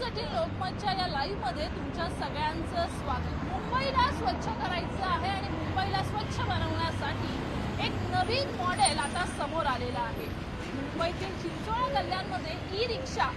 News लोकमतच्या या लाईव्हमध्ये तुमच्या सगळ्यांचं स्वागत. मुंबईला स्वच्छ करायचं आहे आणि मुंबईला स्वच्छ बनवण्यासाठी एक नवीन मॉडेल आता समोर आलेलं आहे. मुंबईतील चिंचोळा गल्ल्यांमध्ये ई रिक्षा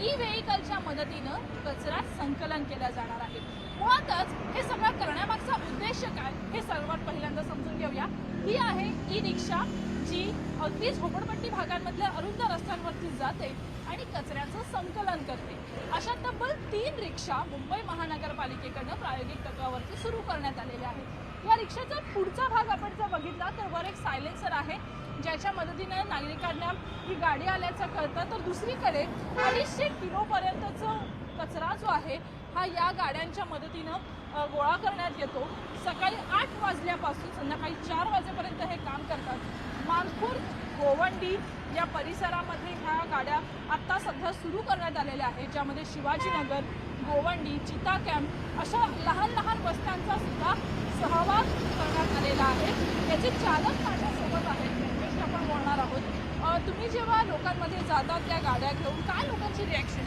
ई व्हेकलच्या मदतीनं कचरा संकलन केला जाणार आहे. मुळातच हे सगळं करण्यामागचा उद्देश काय हे सर्वात पहिल्यांदा समजून घेऊया. ही आहे ई रिक्षा जी अगदी झोपडपट्टी भागांमधल्या अरुंद रस्त्यांवरती जाते. आणि कचऱ्याचं संकलन करते. अशा तब्बल तीन रिक्षा मुंबई महानगरपालिकेकडनं प्रायोगिक तत्वावरती सुरू करण्यात आलेल्या आहेत. या रिक्षाचा पुढचा भाग आपण जर बघितला तर वर एक सायलेन्सर आहे ज्याच्या मदतीनं नागरिकांना ही गाडी आल्याचं कळतं. तर दुसरीकडे अडीचशे किलोपर्यंतचा कचरा जो आहे हा या गाड्यांच्या मदतीनं गोळा करण्यात येतो. सकाळी आठ वाजल्यापासून संध्याकाळी चार वाजेपर्यंत हे काम करतात. मानखूर गोवंडी या परिसरामध्ये ह्या गाड्या आत्ता सध्या सुरू करण्यात आलेल्या आहेत ज्यामध्ये शिवाजीनगर गोवंडी चिता कॅम्प अशा लहान लहान वस्त्यांचा सुद्धा सहभाग करण्यात आलेला आहे. याचे चालक माझ्यासोबत आहेत त्यांच्याशी आपण बोलणार आहोत. तुम्ही जेव्हा लोकांमध्ये जातात त्या गाड्या घेऊन काय लोकांची रिॲक्शन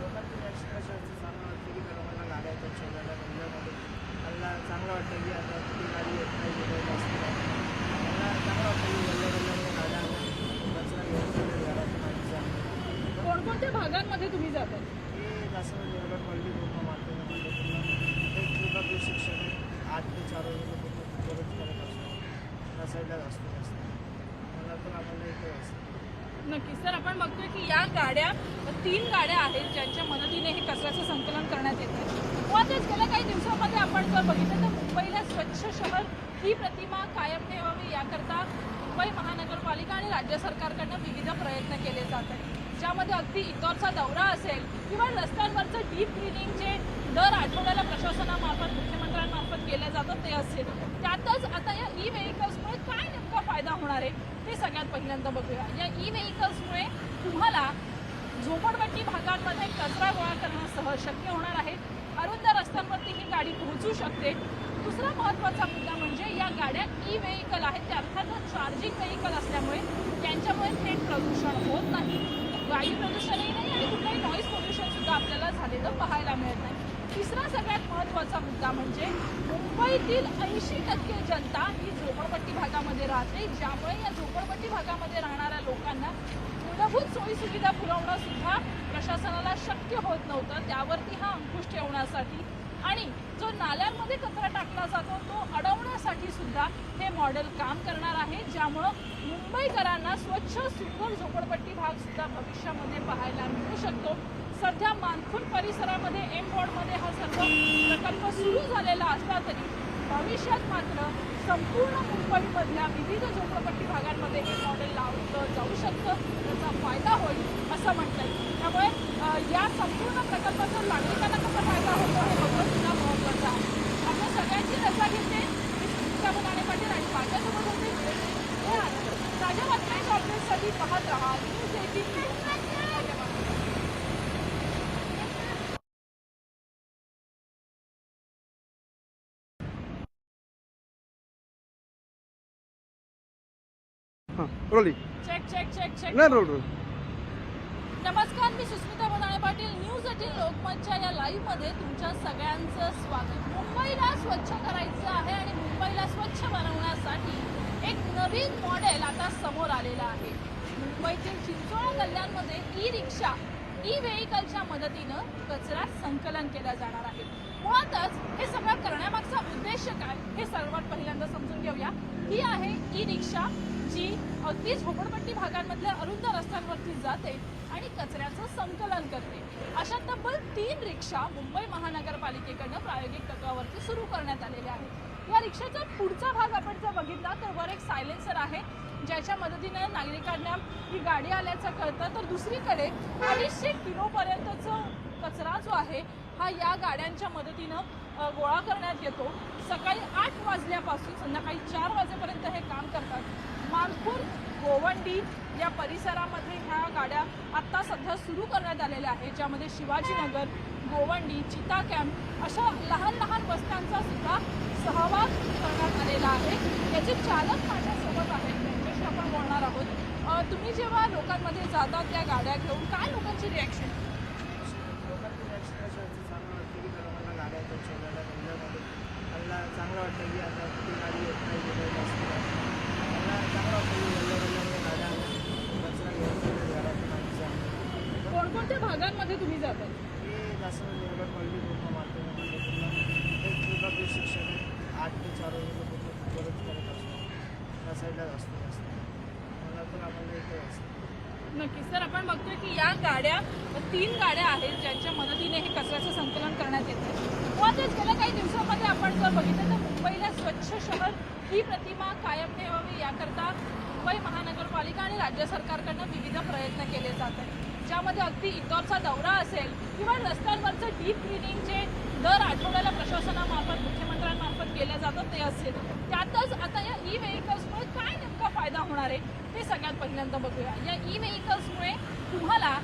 लोकांची reaction कशी असते? चांगलं वाटतं की लोकांना गाड्या येतात शोधायला गल्ल्यामध्ये. त्यांना चांगलं वाटतं की आता ती गाडी येत नाही कुठे जास्त नाही. त्यांना चांगलं वाटतं की गल्ल्या गल्ल्यामध्ये गाड्या आल्या कचरा घ्यायचा वगैरे घरातून आणायचा. कोणकोणत्या भागांमध्ये तुम्ही जातात हे जास्त म्हणजे एवढं पडली पूर्ण मार्केट म्हणजे पूर्ण एक पूर्ण ते शिक्षण आहे आठ ते चार वाजेपर्यंत पूर्ण गरज करत असतो त्या साईडला असतो जास्त. मला पण आम्हाला इथे असतं नक्कीच तर आपण बघतोय की या गाड्या तीन गाड्या आहेत ज्यांच्या मदतीने हे कचऱ्याचं संकलन करण्यात येतं मुळातच गेल्या काही दिवसामध्ये आपण जर बघितलं तर मुंबईला स्वच्छ शहर ही प्रतिमा कायम ठेवावी याकरता मुंबई महानगरपालिका आणि राज्य सरकारकडनं विविध प्रयत्न केले जात आहेत. ज्यामध्ये अगदी इतरचा दौरा असेल किंवा रस्त्यांवरचं डीप क्लिनिंग जे दर आठवड्याला प्रशासनामार्फत मुख्यमंत्र्यांमार्फत केलं जातं ते असेल. त्यातच आता या ई व्हेकल्समुळे काय नेमका फायदा होणार आहे ते सगळ्यात पहिल्यांदा बघूया. या ई व्हेकल्समुळे तुम्हाला झोपडपट्टी भागांमध्ये कचरा गोळा करणं सहज शक्य होणार आहे. अरुंद रस्त्यांवरती ही गाडी पोहोचू शकते. दुसरा महत्त्वाचा मुद्दा म्हणजे या गाड्या ई व्हेकल आहेत त्या अर्थातच चार्जिंग व्हेकल असल्यामुळे त्यांच्यामुळे थेट प्रदूषण होत नाही. वायू प्रदूषणही नाही आणि कुठलंही नॉईज पोल्युशन सुद्धा आपल्याला झालेलं पाहायला मिळत नाही. तिसरा सगळ्यात महत्त्वाचा मुद्दा म्हणजे मुंबईतील ऐंशी टक्के जनता ही झोपडपट्टी भागामध्ये राहते ज्यामुळे या झोपडपट्टी भागामध्ये राहणाऱ्या लोकांना मूलभूत सोयीसुविधा पुरवणं सुद्धा प्रशासनाला शक्य होत नव्हतं. त्यावरती हा अंकुश ठेवण्यासाठी आणि जो नाल्यांमध्ये कचरा टाकला जातो तो अडवण्यासाठी सुद्धा हे मॉडेल काम करणार आहे ज्यामुळं मुंबईकरांना स्वच्छ सुंदर झोपडपट्टी भाग सुद्धा भविष्यामध्ये पाहायला मिळू शकतो. सध्या मानखून परिसरामध्ये एम वॉर्डमध्ये हा सर्व प्रकल्प सुरू झालेला असला तरी भविष्यात मात्र संपूर्ण मुंबईमधल्या विविध झोपडपट्टी भागांमध्ये हे मॉडेल लावलं जाऊ शकतं त्याचा फायदा होईल असं म्हटलं त्यामुळे या संपूर्ण प्रकल्पाचा नागरिकांना कसा फायदा होतो हे बघणं सुद्धा महत्त्वाचं आहे आपल्या सगळ्यांची रजा घेते मी सुनीता बनाणे पाटील आणि माझ्यासोबत होते. आहे. ताज्या बातम्यांच्या अपडेटसाठी पाहत राहा. न्यूज एटीन धन्यवाद rolling check check check check नाही रोल रोल नमस्कार मी सुस्मिता बनाणे पाटील. न्यूज एटीन लोकमतच्या या लाईव्हमध्ये तुमच्या सगळ्यांचं स्वागत. स्वच्छ करायचं आहे आणि मुंबईला स्वच्छ बनवण्यासाठी एक नवीन मॉडेल आता समोर आलेलं आहे. मुंबईतील चिंचोळा गल्ल्यांमध्ये ई रिक्षा ई व्हेकलच्या मदतीनं कचरा संकलन केला जाणार आहे. मुळातच हे सगळं करण्यामागचा उद्देश काय हे सर्वात पहिल्यांदा समजून घेऊया. ही आहे ई रिक्षा जी अगदी झोपडपट्टी भागांमधल्या अरुंद रस्त्यांवरती जाते आणि कचऱ्याचं संकलन करते. अशा तब्बल तीन रिक्षा मुंबई महानगरपालिकेकडनं प्रायोगिक तत्वावरती सुरू करण्यात आलेल्या आहेत. या रिक्षाचा पुढचा भाग आपण जर बघितला तर वर एक सायलेन्सर आहे. ज्याच्या मदतीनं नागरिकांना ही गाडी आल्याचं कळतं. तर दुसरीकडे अडीचशे किलोपर्यंतचा कचरा जो आहे हा या गाड्यांच्या मदतीनं गोळा करण्यात येतो. सकाळी आठ वाजल्यापासून संध्याकाळी चार वाजेपर्यंत हे काम करतात. मानपूर गोवंडी या परिसरामध्ये ह्या गाड्या आत्ता सध्या सुरू करण्यात आलेल्या आहेत ज्यामध्ये शिवाजीनगर गोवंडी चिता कॅम्प अशा लहान लहान बस्त्यांचा सुद्धा सहभाग करण्यात आलेला आहे. याचे चालक माझ्यासोबत आहेत त्यांच्याशी आपण बोलणार आहोत. तुम्ही जेव्हा लोकांमध्ये जातात त्या गाड्या घेऊन काय लोकांची रिॲक्शन वाटतं की आता ती गाडी येत नाही गेलं जास्त मला चांगलं वाटतं की गल्ल्या गल्ल्यामध्ये गाड्या कचरा घ्यायचा घरातून आमच्या कोणकोणत्या भागांमध्ये तुम्ही जातात हे जास्त निर्भर पडली पूर्ण माध्यमामध्ये पूर्ण एक विभागीय शिक्षण आठ ते चार वाजेला पूर्ण गरज करत असतो. त्या साईडलाच असतो जास्त मला तर आम्हाला इथे असतं नक्कीच तर आपण बघतोय की या गाड्या तीन गाड्या आहेत ज्यांच्या मदतीने हे कचऱ्याचं संकलन करण्यात येतं मुळातच गेल्या काही दिवसामध्ये आपण जर बघितलं तर मुंबईला स्वच्छ शहर ही प्रतिमा कायम ठेवावी याकरता मुंबई महानगरपालिका आणि राज्य सरकारकडनं विविध प्रयत्न केले जात आहेत. ज्यामध्ये अगदी इंदोरचा दौरा असेल किंवा रस्त्यांवरचं डीप क्लिनिंग जे दर आठवड्याला प्रशासनामार्फत मुख्यमंत्र्यांमार्फत केलं जातं ते असेल. त्यातच आता या ई व्हेकल्समुळे काय नेमका फायदा होणार आहे ते सगळ्यात पहिल्यांदा बघूया. या ई व्हेकल्समुळे तुम्हाला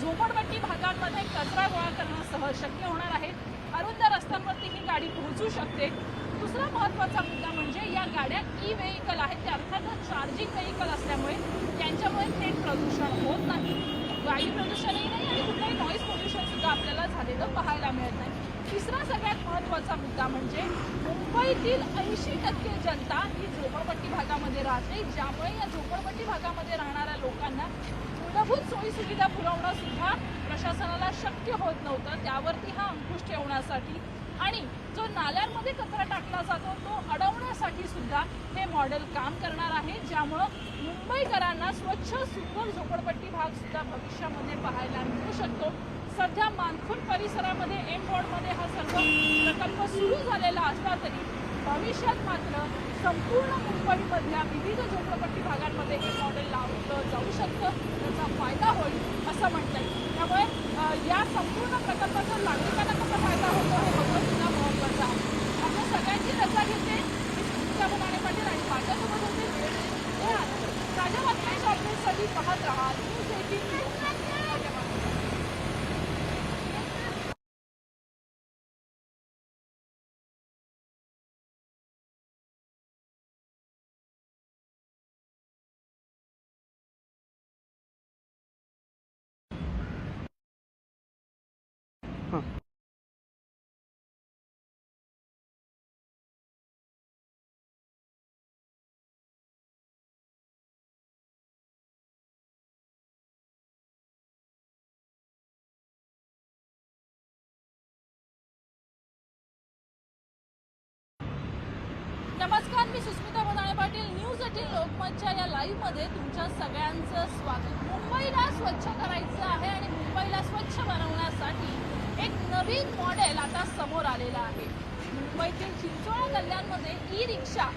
झोपडपट्टी भागांमध्ये कचरा गोळा करणं सहज शक्य होणार आहे. रस्त्यांवरती ही गाडी पोहोचू शकते. दुसरा महत्त्वाचा मुद्दा म्हणजे या गाड्या ई व्हेकल आहेत ते अर्थातच चार्जिंग व्हेकल असल्यामुळे त्यांच्यामुळे थेट प्रदूषण होत नाही. वायू प्रदूषणही नाही आणि कुठलंही नॉईज पोल्युशन सुद्धा आपल्याला झालेलं पाहायला मिळत नाही. तिसरा सगळ्यात महत्त्वाचा मुद्दा म्हणजे मुंबईतील ऐंशी टक्के जनता ही झोपडपट्टी भागामध्ये राहते ज्यामुळे या झोपडपट्टी भागामध्ये राहणाऱ्या लोकांना मूलभूत सोयीसुविधा पुरवणं सुद्धा प्रशासनाला शक्य होत नव्हतं. त्यावरती हा अंकुश ठेवण्यासाठी आणि जो नाल्यांमध्ये कचरा टाकला जातो तो अडवण्यासाठी सुद्धा हे मॉडेल काम करणार आहे ज्यामुळं मुंबईकरांना स्वच्छ सुंदर झोपडपट्टी भाग सुद्धा भविष्यामध्ये पाहायला मिळू शकतो. सध्या मानखुर्द परिसरामध्ये एम वॉर्डमध्ये हा सर्व प्रकल्प सुरू झालेला असला तरी भविष्यात मात्र संपूर्ण मुंबईमधल्या विविध झोपडपट्टी भागांमध्ये हे मॉडेल लावलं जाऊ शकतं त्याचा फायदा होईल असं म्हणता येईल. त्यामुळे या संपूर्ण प्रकल्पाचं नागरिकांना कसा फायदा होतो हे बघणं सुद्धा महत्त्वाचं आहे आपल्या सगळ्यांची रजा घेते मी पाटील आणि माझ्यासोबत होते ताज्या बातम्यांच्या अपडेटसाठी पाहत राहा. News eighteen Susmita Banale Patil news eighteen लोकमतच्या या लाईव्हमध्ये तुमच्या सगळ्यांचं स्वागत. मुंबईला स्वच्छ करायचं आहे आणि मुंबईला स्वच्छ बनवण्यासाठी एक नवीन मॉडेल आता समोर आलेलं आहे. मुंबईतील चिंचोळा गल्ल्यांमध्ये ई रिक्षा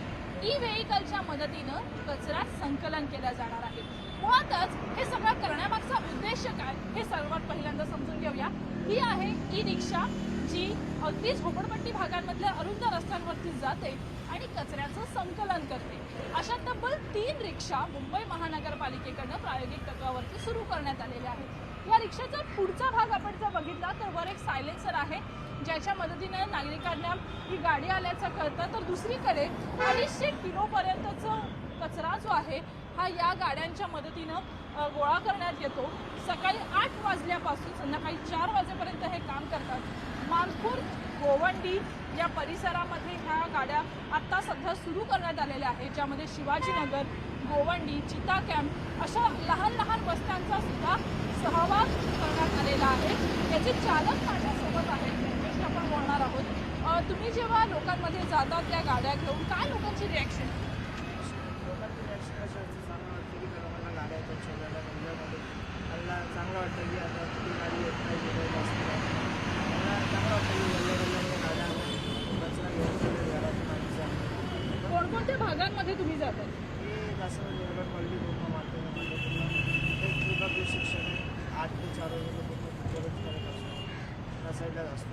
ई व्हेकलच्या मदतीनं कचरा संकलन केला जाणार आहे. मुळातच हे सगळं करण्यामागचा उद्देश काय? हे सर्वात पहिल्यांदा समजून घेऊया. ही आहे ई रिक्षा जी अगदी झोपडपट्टी भागांमधल्या अरुंद रस्त्यांवरती जाते. आणि कचऱ्याचं संकलन करते. अशा तब्बल तीन रिक्षा मुंबई महानगरपालिकेकडनं प्रायोगिक तत्वावरती सुरू करण्यात आलेल्या आहेत. या रिक्षाचा पुढचा भाग आपण जर बघितला तर वर एक सायलेन्सर आहे. ज्याच्या मदतीनं नागरिकांना ही गाडी आल्याचं कळतं. तर दुसरीकडे अडीचशे किलोपर्यंतचा कचरा जो आहे हा या गाड्यांच्या मदतीनं गोळा करण्यात येतो. सकाळी आठ वाजल्यापासून संध्याकाळी चार वाजेपर्यंत हे काम करतात. मानपूर गोवंडी या परिसरामध्ये ह्या गाड्या आत्ता सध्या सुरू करण्यात आलेल्या आहेत ज्यामध्ये शिवाजीनगर गोवंडी चिता कॅम्प अशा लहान लहान वस्त्यांचा सुद्धा सहभाग करण्यात आलेला आहे. याचे चालक माझ्यासोबत आहेत त्यांच्याशी आपण बोलणार आहोत. तुम्ही जेव्हा लोकांमध्ये जातात त्या गाड्या घेऊन काय लोकांची रिॲक्शन लोकांची रिॲक्शन असते चांगलं वाटतं की गाड्या चांगलं वाटतं की आता गाडी येत नाही गेलं जास्त मला चांगलं वाटतं की गल्ल्या गल्ल्यामध्ये गाड्या आल्या कचरा घ्यायचा घरातून आमच्या भागांमध्ये तुम्ही जातात जास्त निर्भर पडली पूर्ण माध्यमामध्ये पूर्ण एक विभागीय शिक्षण आठ ते चार वाजेला पूर्ण गरज करत असतो त्या जास्त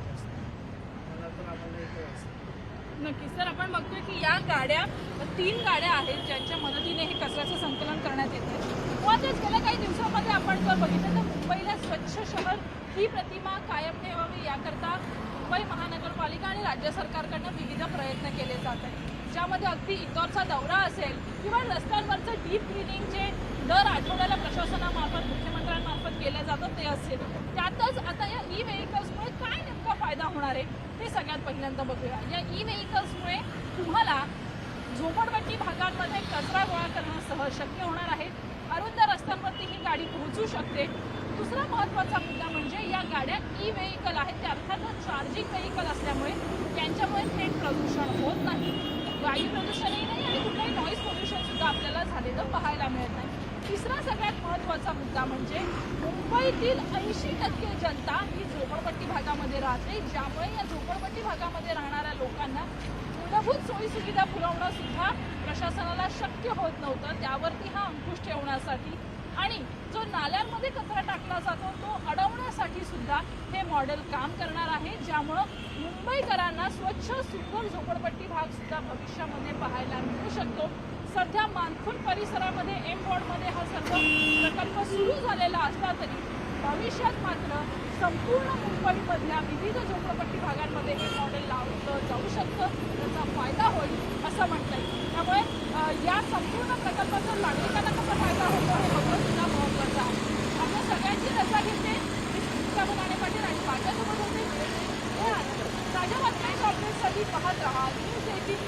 मला तर आम्हाला इथे असतं नक्कीच. तर आपण बघतोय की या गाड्या तीन गाड्या आहेत ज्यांच्या मदतीने हे कचऱ्याचं संकलन करण्यात येते मुळातच गेल्या काही दिवसामध्ये आपण जर बघितलं तर मुंबईला स्वच्छ शहर ही प्रतिमा कायम ठेवावी याकरता मुंबई महानगरपालिका आणि राज्य सरकारकडनं विविध प्रयत्न केले जात आहेत. ज्यामध्ये अगदी इंदोरचा दौरा असेल किंवा रस्त्यांवरचं डीप क्लिनिंग जे दर आठवड्याला प्रशासनामार्फत मुख्यमंत्र्यांमार्फत केलं जातं ते असेल. त्यातच आता या ई व्हेकल्समुळे काय नेमका फायदा होणार आहे ते सगळ्यात पहिल्यांदा बघूया. या ई व्हेकल्समुळे तुम्हाला झोपडपट्टी भागांमध्ये कचरा गोळा करणं सहज शक्य होणार आहे. अरुंद रस्त्यांवरती ही गाडी पोहोचू शकते. दुसरा महत्त्वाचा मुद्दा म्हणजे या गाड्या ई व्हेकल आहेत ते अर्थातच चार्जिंग व्हेकल असल्यामुळे त्यांच्यामुळे थेट प्रदूषण होत नाही. वायू प्रदूषणही नाही आणि कुठलंही नॉईज पोल्युशन सुद्धा आपल्याला झालेलं पाहायला मिळत नाही. तिसरा सगळ्यात महत्त्वाचा मुद्दा म्हणजे मुंबईतील ऐंशी टक्के जनता ही झोपडपट्टी भागामध्ये राहते. ज्यामुळे या झोपडपट्टी भागामध्ये राहणाऱ्या लोकांना मूलभूत सोयीसुविधा पुरवणं सुद्धा प्रशासनाला शक्य होत नव्हतं. त्यावरती हा अंकुश ठेवण्यासाठी आणि जो नाल्यांमध्ये कचरा टाकला जातो तो अडवण्यासाठी सुद्धा हे मॉडेल काम करणार आहे ज्यामुळं मुंबईकरांना स्वच्छ सुंदर झोपडपट्टी भाग सुद्धा भविष्यामध्ये पाहायला मिळू शकतो. सध्या मानखुर्द परिसरामध्ये एम वॉर्डमध्ये हा सर्व प्रकल्प सुरू झालेला असला तरी भविष्यात मात्र संपूर्ण मुंबईमधल्या विविध झोपडपट्टी भागांमध्ये हे मॉडेल लावलं जाऊ शकतं त्याचा फायदा होईल असं म्हणता येईल त्यामुळे या संपूर्ण प्रकल्पाचा नागरिकांना कसा फायदा होतो हे बघणं सुद्धा महत्त्वाचं आहे आपल्या सगळ्यांची रजा घेते मी सुनीता पाटील आणि माझ्यासोबत होते. पाहत राहा. News eighteen